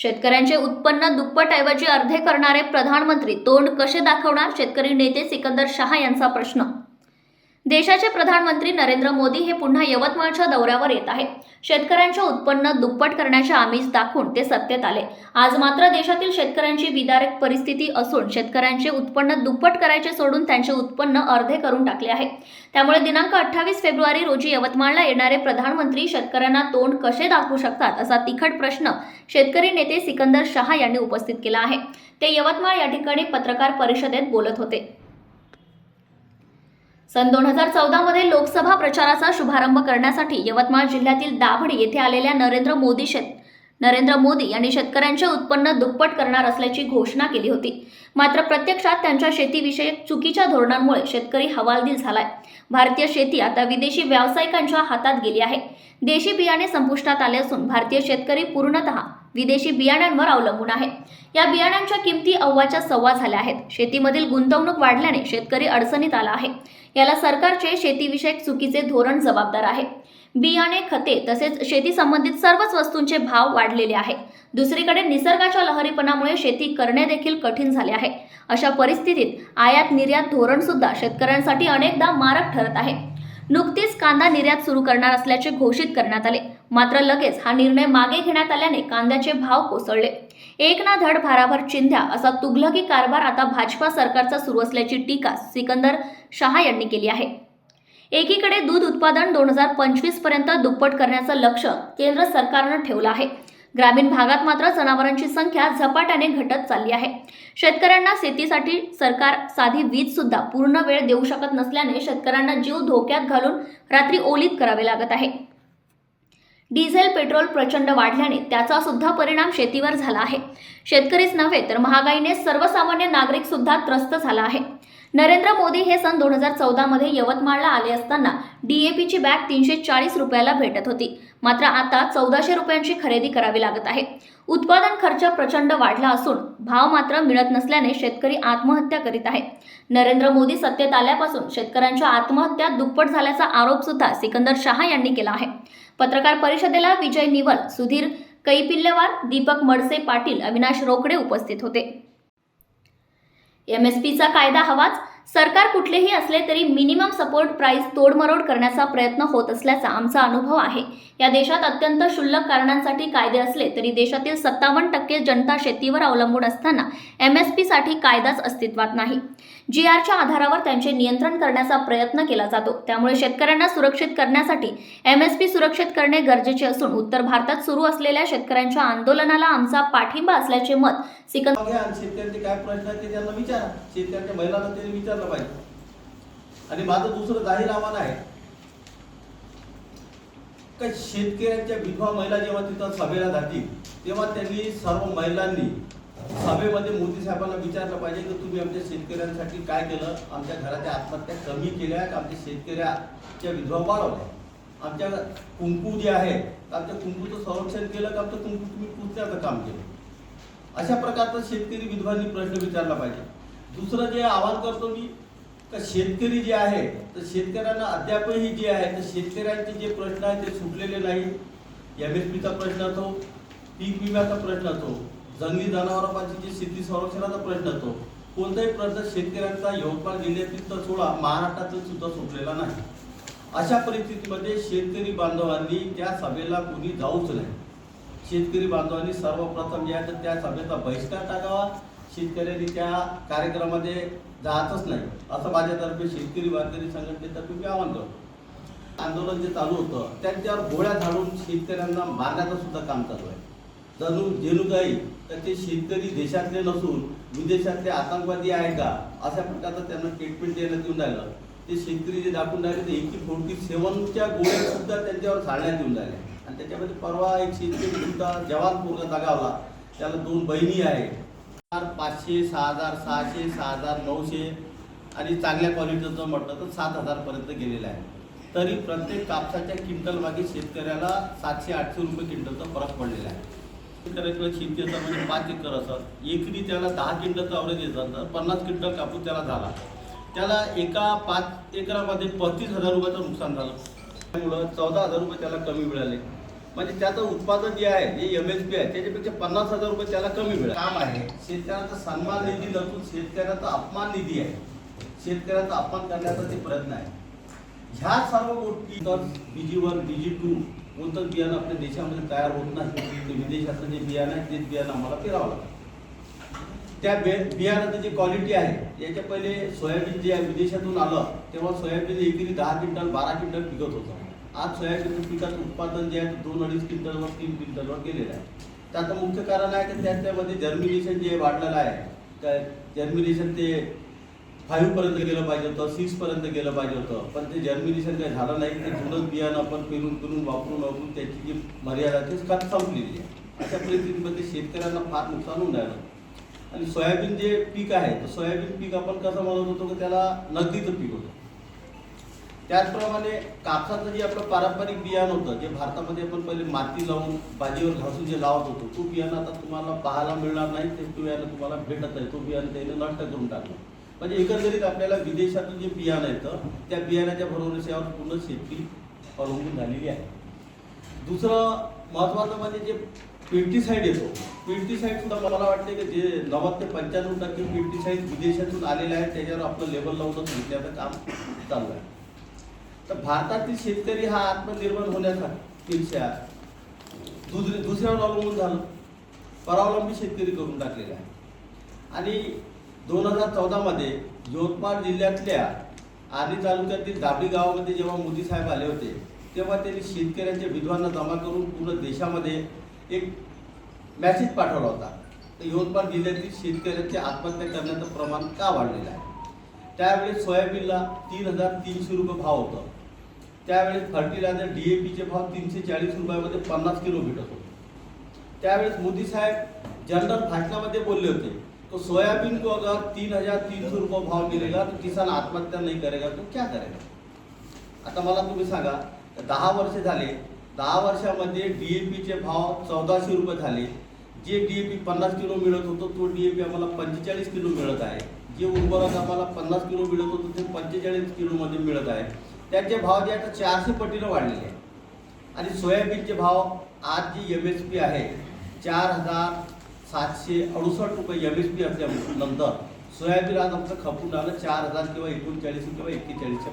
शेतकऱ्यांचे उत्पन्न दुप्पट ऐवजी अर्धे करणारे प्रधानमंत्री तोंड कसे दाखवणार? शेतकरी नेते सिकंदर शहा यांचा प्रश्न देशाचे प्रधानमंत्री नरेंद्र मोदी हे पुन्हा यवतमाळच्या दौऱ्यावर येत आहे शेतकऱ्यांचे उत्पन्न दुप्पट करण्याचे आमिष दाखवून ते सत्तेत आले. आज मात्र देशातील शेतकऱ्यांची विदारक परिस्थिती असून शेतकऱ्यांचे उत्पन्न दुप्पट करायचे सोडून त्यांचे उत्पन्न अर्धे करून टाकले आहे. त्यामुळे दिनांक अठ्ठावीस फेब्रुवारी रोजी यवतमाळला येणारे प्रधानमंत्री शेतकऱ्यांना तोंड कसे दाखवू शकतात असा तिखट प्रश्न शेतकरी नेते सिकंदर शहा यांनी उपस्थित केला आहे. ते यवतमाळ या ठिकाणी पत्रकार परिषदेत बोलत होते. सन दोन हजार चौदामध्ये लोकसभा प्रचाराचा शुभारंभ करण्यासाठी यवतमाळ जिल्ह्यातील दाभडी येथे आलेल्या नरेंद्र मोदी शेत नरेंद्र मोदी यांनी शेतकऱ्यांचे उत्पन्न दुप्पट करणार असल्याची घोषणा केली होती. मात्र प्रत्यक्षात त्यांच्या शेतीविषयक चुकीच्या धोरणांमुळे शेतकरी हवालदिल झालाय. भारतीय शेती आता विदेशी व्यावसायिकांच्या हातात गेली आहे. देशी बियाणे संपुष्टात आले असून भारतीय शेतकरी पूर्णतः विदेशी बियाण्यांवर अवलंबून आहे. या बियाण्यांच्या किमती अव्वाच्या सव्वा झाल्या आहेत. शेतीमधील गुंतवणूक वाढल्याने शेतकरी अडचणीत आला आहे. याला सरकारचे शेतीविषयक चुकीचे धोरण जबाबदार आहे. बियाणे खते तसेच शेती संबंधित सर्वच वस्तूंचे भाव वाढलेले आहे. दुसरीकडे निसर्गाच्या लहरीपणामुळे शेती करणे देखील कठीण झाले आहे. अशा परिस्थितीत आयात निर्यात धोरण सुद्धा शेतकऱ्यांसाठी अनेकदा मारक ठरत आहे. नुकतीच कांदा निर्यात सुरू करणार असल्याचे घोषित करण्यात आले. मात्र लगेच हा निर्णय मागे घेण्यात आल्याने कांद्याचे भाव कोसळले. एक ना धड भाराभर चिंध्या असा तुघलकी कारभार आता भाजपा सरकारचा सुरू असल्याची टीका सिकंदर शहा यांनी केली आहे. एकीकडे दूध उत्पादन दोन हजार पंचवीसपर्यंत दुप्पट करण्याचं लक्ष केंद्र सरकारनं ठेवलं आहे. ग्रामीण भागात मात्र जनावरांची संख्या झपाट्याने घटत चालली आहे. शेतकऱ्यांना शेतीसाठी सरकार साधी वीज सुद्धा पूर्ण वेळ देऊ शकत नसल्याने शेतकऱ्यांना जीव धोक्यात घालून रात्री ओलीत करावे लागत आहे. डिझेल पेट्रोल प्रचंड वाढल्याने त्याचा सुद्धा परिणाम शेतीवर झाला आहे. शेतकरीच नव्हे तर महागाईने सर्वसामान्य नागरिक सुद्धा त्रस्त झाला आहे. नरेंद्र मोदी हे सन दोन हजार चौदामध्ये यवतमाळला आले असताना डीएपीची बॅग तीनशे चाळीस रुपयाला भेटत होती. मात्र आता चौदाशे रुपयांची खरेदी करावी लागत आहे. उत्पादन खर्च प्रचंड वाढला असून भाव मात्र मिळत नसल्याने शेतकरी आत्महत्या करीत आहे. नरेंद्र मोदी सत्तेत आल्यापासून शेतकऱ्यांच्या आत्महत्या दुप्पट झाल्याचा आरोप सुद्धा सिकंदर शहा यांनी केला आहे. पत्रकार परिषदेला विजय निवल सुधीर कैपिल्लेवार दीपक मडसे पाटील अविनाश रोकडे उपस्थित होते. एम एस पीचा कायदा हवाच सरकार कुठलेही असले तरी मिनिमम सपोर्ट प्राईस तोडमरोड करण्याचा प्रयत्न होत असल्याचा आमचा अनुभव आहे. या देशात अत्यंत क्षुल्लक कारणांसाठी कायदे असले तरी देशातील सत्तावन्न टक्के जनता शेतीवर अवलंबून असताना एम एस पीसाठी कायदाच अस्तित्वात नाही. जी आरच्या आधारावर त्यांचे नियंत्रण करण्याचा प्रयत्न केला जातो. त्यामुळे शेतकऱ्यांना सुरक्षित करण्यासाठी एम एस पी सुरक्षित करणे गरजेचे असून उत्तर भारतात सुरू असलेल्या शेतकऱ्यांच्या आंदोलनाला आमचा पाठिंबा असल्याचे मत सिकंद शेतकऱ्यांचे काय प्रश्न आहेत ते त्यांना विचारा. शेतकऱ्यांच्या महिलांना त्यांनी विचारलं पाहिजे. आणि माझं दुसरं जाहीर आव्हान आहे का शेतकऱ्यांच्या विधवा महिला जेव्हा तिथं सभेला जातील तेव्हा त्यांनी सर्व महिलांनी सभेमध्ये मोदी साहेबांना विचारलं पाहिजे की तुम्ही आमच्या शेतकऱ्यांसाठी काय केलं? आमच्या घराच्या आत्महत्या कमी केल्या का आमच्या शेतकऱ्याच्या विधवा वाढवल्या? आमच्या कुंकू जे आहे आमच्या कुंकूचं संरक्षण केलं का आमचं कुंकू तुम्ही पुसण्याचं काम केलं? अशा प्रकारचा शेतकरी विधवांनी प्रश्न विचारला पाहिजे. दुसरं जे आवाहन करतो मी का शेतकरी जे आहे तर शेतकऱ्यांना अद्यापही जे आहे तर शेतकऱ्यांचे जे प्रश्न आहेत ते सुटलेले नाही एम एस पीचा प्रश्न असो पीक विम्याचा प्रश्न असो जंगली जनावरांची जी शेती संरक्षणाचा प्रश्न असतो कोणताही प्रश्न शेतकऱ्यांचा यवतमाळ जिल्ह्यातील तर सोडा महाराष्ट्रातील सुद्धा सुटलेला नाही. अशा परिस्थितीमध्ये शेतकरी बांधवांनी त्या सभेला कोणी जाऊच नाही. शेतकरी बांधवांनी सर्वप्रथम या तर त्या सभेचा बहिष्कार टाकावा. शेतकऱ्यांनी त्या कार्यक्रमामध्ये जातच नाही असं माझ्यातर्फे शेतकरी वारकरी संघटनेतर्फे मी आवाहन करतो. आंदोलन जे चालू होतं त्यांच्यावर गोळ्या झाडून शेतकऱ्यांना मारण्याचं सुद्धा काम चालू आहे. जणू जेणू काही तर ते शेतकरी देशातले नसून विदेशातले आतंकवादी आहे का? अशा प्रकारचं त्यांना ट्रीटमेंट देण्यात येऊन राहिलं. ते शेतकरी जे दाखवून राहिले ते एकी फोर्टी सेवनच्या गोळ्या सुद्धा त्यांच्यावर झाडण्यात येऊन राहिल्या आणि त्याच्यामध्ये परवा एक शेतकरी सुद्धा जवान पूर्ण दगावला त्याला दोन बहिणी आहे हजार पाचशे सहा हजार सहाशे सहा हजार नऊशे आणि चांगल्या क्वालिटीचं जर म्हटलं तर सात हजारपर्यंत गेलेलं आहे. तरी प्रत्येक कापसाच्या क्विंटल मागे शेतकऱ्याला सातशे आठशे रुपये क्विंटलचा फरक पडलेला आहे. शेतकऱ्याकडे शेतीचा म्हणजे पाच एकर असतात एकरी त्याला दहा क्विंटलचा अवरेज येत तर पन्नास क्विंटल कापूस त्याला झाला. त्याला एका पाच एकरामध्ये पस्तीस हजार रुपयाचं नुकसान झालं. त्यामुळं चौदा हजार रुपये त्याला कमी मिळाले. म्हणजे त्याचं उत्पादन जे आहे जे एम एस पी आहे त्याच्यापेक्षा पन्नास हजार रुपये त्याला कमी मिळेल. काम आहे शेतकऱ्याचा सन्मान निधी नसून शेतकऱ्याचा अपमान निधी आहे. शेतकऱ्याचा अपमान करण्याचा ते प्रयत्न आहे. ह्या सर्व गोष्टी तर बीजी वन बीजी टू कोणतं बियाणं आपल्या देशामध्ये तयार होत नाही ते विदेशातलं जे बियाणं आहे तेच बियाणं आम्हाला पेरावं लागतं. त्या बे बियाणाचं जी क्वालिटी आहे याच्या पहिले सोयाबीन जे आहे विदेशातून आलं तेव्हा सोयाबीन एकरी दहा क्विंटल बारा क्विंटल पिकत होतं. आज सोयाबीन पिकाचं उत्पादन जे आहे दोन अडीच क्विंटलवर तीन क्विंटलवर गेलेलं आहे. त्याचं मुख्य कारण आहे की त्याच्यामध्ये जर्मिनेशन जे वाढलेलं आहे त्या जर्मिनेशन ते फाईव्ह पर्यंत गेलं पाहिजे होतं सिक्स पर्यंत गेलं पाहिजे होतं. पण ते जर्मिनेशन काही झालं नाही ते जुनंच बियाणं आपण पेरून पेरून वापरून वापरून त्याची जी मर्यादा ते ती संपलेली आहे. अशा परिस्थितीमध्ये शेतकऱ्यांना फार नुकसान होऊन राहिलं. आणि सोयाबीन जे पीक आहे तर सोयाबीन पीक आपण कसं म्हणत होतो की त्याला नगदीचं पीक होतं. त्याचप्रमाणे कापसाचं जे आपलं पारंपरिक बियाणं होतं जे भारतामध्ये आपण पहिले माती लावून बाजीवर घासून जे लावत होतो तो बियाणं आता तुम्हाला पाहायला मिळणार नाही ते बियाणं तुम्हाला भेटत आहे तो बियाणं त्याने नष्ट करून टाकलं. म्हणजे एकंदरीत आपल्याला विदेशातून जे बियाणं येतं त्या बियाण्याच्या भरोश्यावर पूर्ण शेती अवलंबून झालेली आहे. दुसरं महत्त्वाचं म्हणजे जे पेस्टिसाईड येतो पेस्टिसाईड सुद्धा मला वाटते की जे नव्वद ते पंच्याण्णव टक्के पेस्टिसाईड विदेशातून आलेले आहे त्याच्यावर आपलं लेबल लावूनच घेतल्याचं काम चालू आहे. तर भारतातील शेतकरी हा आत्मनिर्भर होण्यापेक्षा दुसरी दुसऱ्यावर अवलंबून झालं. परावलंबी शेतकरी करून टाकलेले आहे. आणि दोन हजार चौदामध्ये यवतमाळ जिल्ह्यातल्या आर्णी तालुक्यातील दाबडी गावामध्ये जेव्हा मोदी साहेब आले होते तेव्हा त्यांनी शेतकऱ्यांच्या विधवांना जमा करून पूर्ण देशामध्ये एक मॅसेज पाठवला होता. तर यवतमाळ जिल्ह्यातील शेतकऱ्यांचे आत्महत्या करण्याचं प्रमाण का वाढलेलं आहे? त्यावेळेस सोयाबीनला तीन हजार तीनशे रुपये भाव होता. त्यावेळेस फर्टिलायझर डी ए पीचे भाव तीनशे चाळीस रुपयामध्ये पन्नास किलो भेटत होते. त्यावेळेस मोदी साहेब जनरल भाषणामध्ये बोलले होते तो सोयाबीन को अगर तीन हजार तीन सौ रुपये भाव मिलेगा तो किसान आत्महत्या नहीं करेगा तो क्या करेगा? आता मला तुम्ही सांगा दहा वर्ष झाले दहा वर्षामध्ये डी ए पीचे भाव चौदाशे रुपये झाले. जे डी ए पी पन्नास किलो मिळत होतो तो डी ए पी आम्हाला पंचेचाळीस किलो मिळत आहे. जे उर्वरक आम्हाला पन्नास किलो मिळत होतं ते पंचेचाळीस किलोमध्ये मिळत आहे. त्याचे भाव जे आता चारशे पटीनं वाढलेले आहे आणि सोयाबीनचे भाव आज जी एम एस पी आहे चार हजार सातशे अडुसष्ट रुपये एम एस पी असल्यानंतर सोयाबीन आज आमचं खपून आलं चार हजार किंवा एकोणचाळीस किंवा एक्केचाळीसच्या